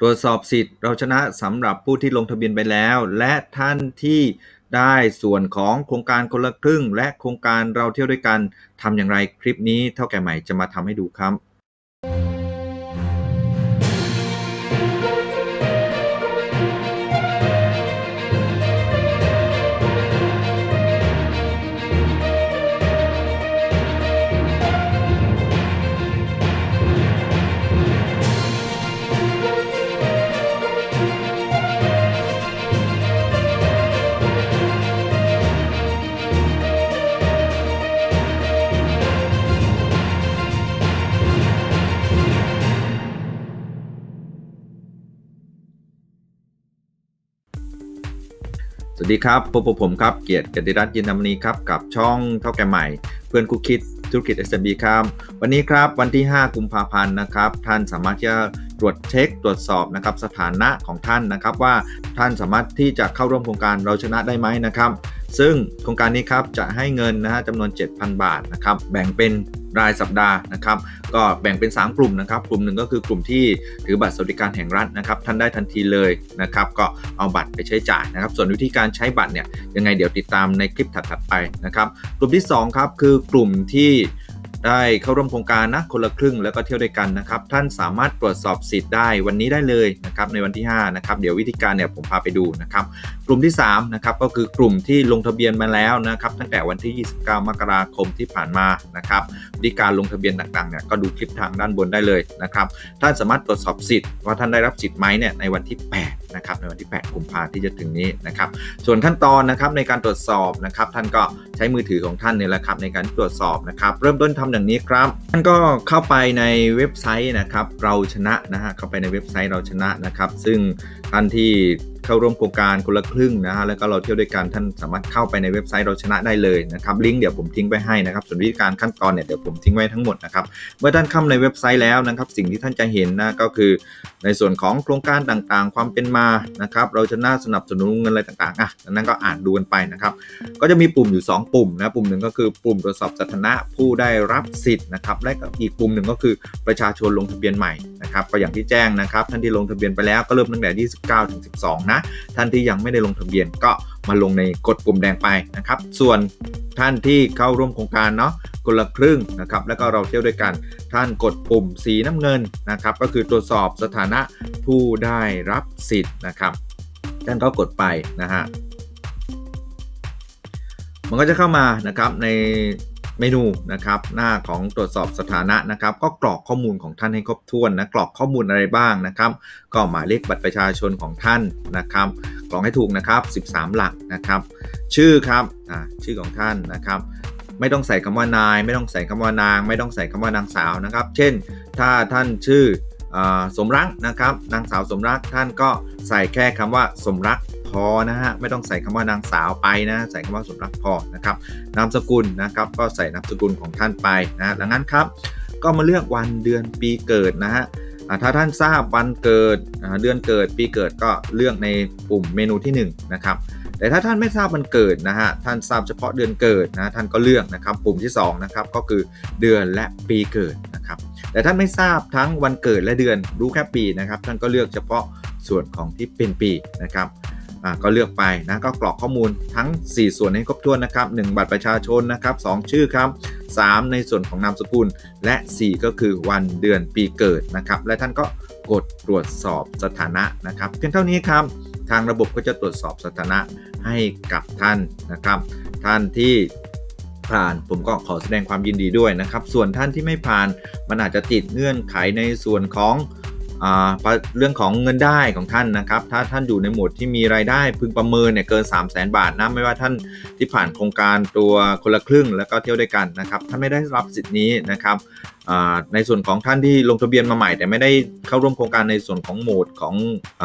ตรวจสอบสิทธิ์เราชนะสำหรับผู้ที่ลงทะเบียนไปแล้ว และท่านที่ได้ส่วนของโครงการคนละครึ่ง และโครงการเราเที่ยวด้วยกันทำอย่างไรคลิปนี้เท่าแก่ใหม่จะมาทำให้ดูครับ ดีครับพบกับผมครับ เกียรติกติรัตน์ยินดำนีครับ กับช่องเท่าแก่ใหม่ เพื่อนคุกคิดธุรกิจ SMB ครับ วันนี้ครับวันที่ 5 กุมภาพันธ์นะครับ ท่านสามารถที่จะตรวจเช็คตรวจสอบนะครับสถานะของท่านนะครับว่าท่านสามารถที่จะเข้าร่วมโครงการเราชนะได้ไหมนะครับ ซึ่งโครงการนี้ครับจะให้เงินนะฮะจำนวน 7,000 บาทนะครับแบ่งเป็นรายสัปดาห์นะครับ ก็แบ่งเป็น 3 กลุ่มนะครับ กลุ่มหนึ่งก็คือกลุ่มที่ถือบัตรสวัสดิการแห่งรัฐนะครับท่านได้ทันทีเลยนะครับ ก็เอาบัตรไปใช้จ่ายนะครับ ส่วนวิธีการใช้บัตรเนี่ยยังไงเดี๋ยวติดตามในคลิปถัดๆไปนะครับ กลุ่มที่ 2 ครับคือกลุ่มที่ ได้เข้าร่วมโครงการนะคนละครึ่งแล้วก็เที่ยวด้วยกันนะครับ ท่านสามารถตรวจสอบสิทธิ์ได้วันนี้ได้เลยนะครับในวันที่5นะครับเดี๋ยววิธีการเนี่ยผมพาไปดูนะครับกลุ่มที่3นะครับก็คือกลุ่มที่ลงทะเบียนมาแล้วนะครับตั้งแต่วันที่ 29 มกราคมที่ผ่านมานะครับวิธีการลงทะเบียนต่างๆเนี่ยก็ดูคลิปทางด้านบนได้เลยนะครับท่านสามารถตรวจสอบสิทธิ์ว่าท่านได้รับสิทธิ์ไหมเนี่ยในวันที่ 8 นะครับในวันที่ 8 กุมภาที่จะถึงนี้นะครับ ส่วนขั้นตอนนะครับในการตรวจสอบนะครับ ท่านก็ใช้มือถือของท่านเนี่ยแหละครับในการตรวจสอบนะครับ เริ่มต้นทำอย่างนี้ครับ ท่านก็เข้าไปในเว็บไซต์นะครับ เราชนะนะฮะเข้าไปในเว็บไซต์เราชนะนะครับ ซึ่งท่านที่เข้าร่วมโครงการคนละครึ่งนะฮะแล้วก็เราเที่ยวด้วยกันท่านสามารถเข้าไปในเว็บไซต์เราชนะได้เลยนะครับลิงก์เดี๋ยวผมทิ้งไว้ให้นะครับส่วนวิธีการขั้นตอนเนี่ยเดี๋ยวผมทิ้งไว้ทั้งหมดนะครับเมื่อท่านเข้าในเว็บไซต์แล้วนะครับ สิ่งที่ท่านจะเห็นนะก็คือ ในส่วนของโครงการต่างๆ ความเป็นมานะครับ เราจะน่าสนับสนุนเงินอะไรต่างๆอะนั้นก็อ่านดูกันไปนะครับ ก็จะมีปุ่มอยู่ 2 ปุ่มนะปุ่มหนึ่งก็คือปุ่มตรวจสอบสถานะผู้ได้รับสิทธิ์นะครับและอีกปุ่มหนึ่งก็คือประชาชนลงทะเบียนใหม่นะครับก็อย่างที่แจ้งนะครับ ท่านที่ลงทะเบียนไปแล้วก็เริ่มตั้งแต่ 29ถึง12นะ ท่านที่ยังไม่ได้ลงทะเบียนก็มาลงในกดปุ่มแดงไปนะครับ ส่วนท่านที่เข้าร่วมโครงการเนาะคนละครึ่งนะครับแล้วก็เราเที่ยวด้วยกันท่านกดปุ่มสีน้ำเงินนะครับ ก็คือตรวจสอบสถานะผู้ได้รับสิทธิ์นะครับท่านก็กดไปนะฮะมันก็จะเข้ามานะครับใน เมนูนะครับหน้าของตรวจสอบสถานะนะครับ ก็กรอกข้อมูลของท่านให้ครบถ้วนนะกรอกข้อมูลอะไรบ้างนะครับ ก็หมายเลขบัตรประชาชนของท่านนะครับ กรอกให้ถูกนะครับ 13 หลักนะครับ ชื่อครับชื่อของท่านนะครับไม่ต้องใส่คำว่านาย ไม่ต้องใส่คำว่านาง ไม่ต้องใส่คำว่านางสาวนะครับ เช่น ถ้าท่านชื่ออสมรักนะครับ นางสาวสมรักท่านก็ใส่แค่คำว่าสมรัก พอนะฮะไม่ต้องใส่คำว่านางสาวไปนะใส่คำว่าสมรักพอนะครับนามสกุลนะครับก็ใส่นามสกุลของท่านไปนะดังนั้นครับ ก็มาเลือกวันเดือนปีเกิดนะฮะถ้าท่านทราบวันเกิดเดือนเกิดปีเกิดก็เลือกในปุ่มเมนูที่1นะครับแต่ถ้าท่านไม่ทราบวันเกิดนะฮะท่านทราบเฉพาะเดือนเกิดนะท่านก็เลือกนะครับปุ่มที่2นะครับก็คือเดือนและปีเกิดนะครับแต่ท่านไม่ทราบทั้งวันเกิดและเดือนรู้แค่ปีนะครับท่านก็เลือกเฉพาะส่วนของที่เป็นปีนะครับ ก็เลือกไปนะก็กรอกข้อมูลทั้ง 4 ส่วนให้ครบถ้วนนะครับ1บัตรประชาชนนะครับ2ชื่อครับ 3 ในส่วนของนามสกุล และ 4 ก็คือวันเดือนปีเกิดนะครับ และท่านก็กดตรวจสอบสถานะนะครับ เพียงเท่านี้ครับ ทางระบบก็จะตรวจสอบสถานะให้กับท่านนะครับ ท่านที่ผ่านผมก็ขอแสดงความยินดีด้วยนะครับ ส่วนท่านที่ไม่ผ่านมันอาจจะติดเงื่อนไขในส่วนของ เรื่องของเงินได้ของท่านนะครับ ถ้าท่านอยู่ในหมวดที่มีรายได้พึงประเมินเนี่ยเกิน 3 0 0 0 0 0บาทนะไม่ว่าท่านที่ผ่านโครงการตัวคนละครึ่งแล้วก็เที่ยวด้วยกันนะครับท่านไม่ได้รับสิทธินี้นะครับในส่วนของท่านที่ลงทะเบียนมาใหม่ แต่ไม่ได้เข้าร่วมโครงการในส่วนของโหมดของอ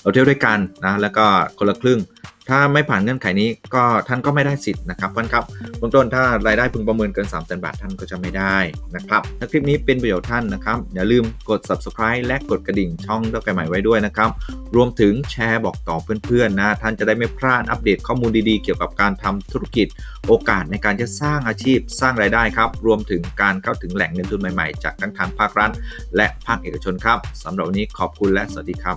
เราเที่ยวด้วยกันนะแล้วก็คนละครึ่ง ถ้าไม่ผ่านเงื่อนไขนี้ก็ท่านก็ไม่ได้สิทธิ์นะครับเพื่อนครับเบื้องต้นถ้ารายได้พึงประเมินเกิน3 0 0 0 0 บาทท่านก็จะไม่ได้นะครับถ้าคลิปนี้เป็นประโยชน์ท่านนะครับ อย่าลืมกด subscribe และกดกระดิ่งช่องเท่าแก่ใหม่ไว้ด้วยนะครับ รวมถึงแชร์บอกต่อเพื่อนๆนะท่านจะได้ไม่พลาดอัปเดตข้อมูลดีๆ เกี่ยวกับการทำธุรกิจ โอกาสในการจะสร้างอาชีพสร้างรายได้ครับ รวมถึงการเข้าถึงแหล่งเงินทุนใหม่ๆ จากทั้งทางภาครัฐและภาคเอกชนครับสำหรับวันนี้ขอบคุณและสวัสดีครับ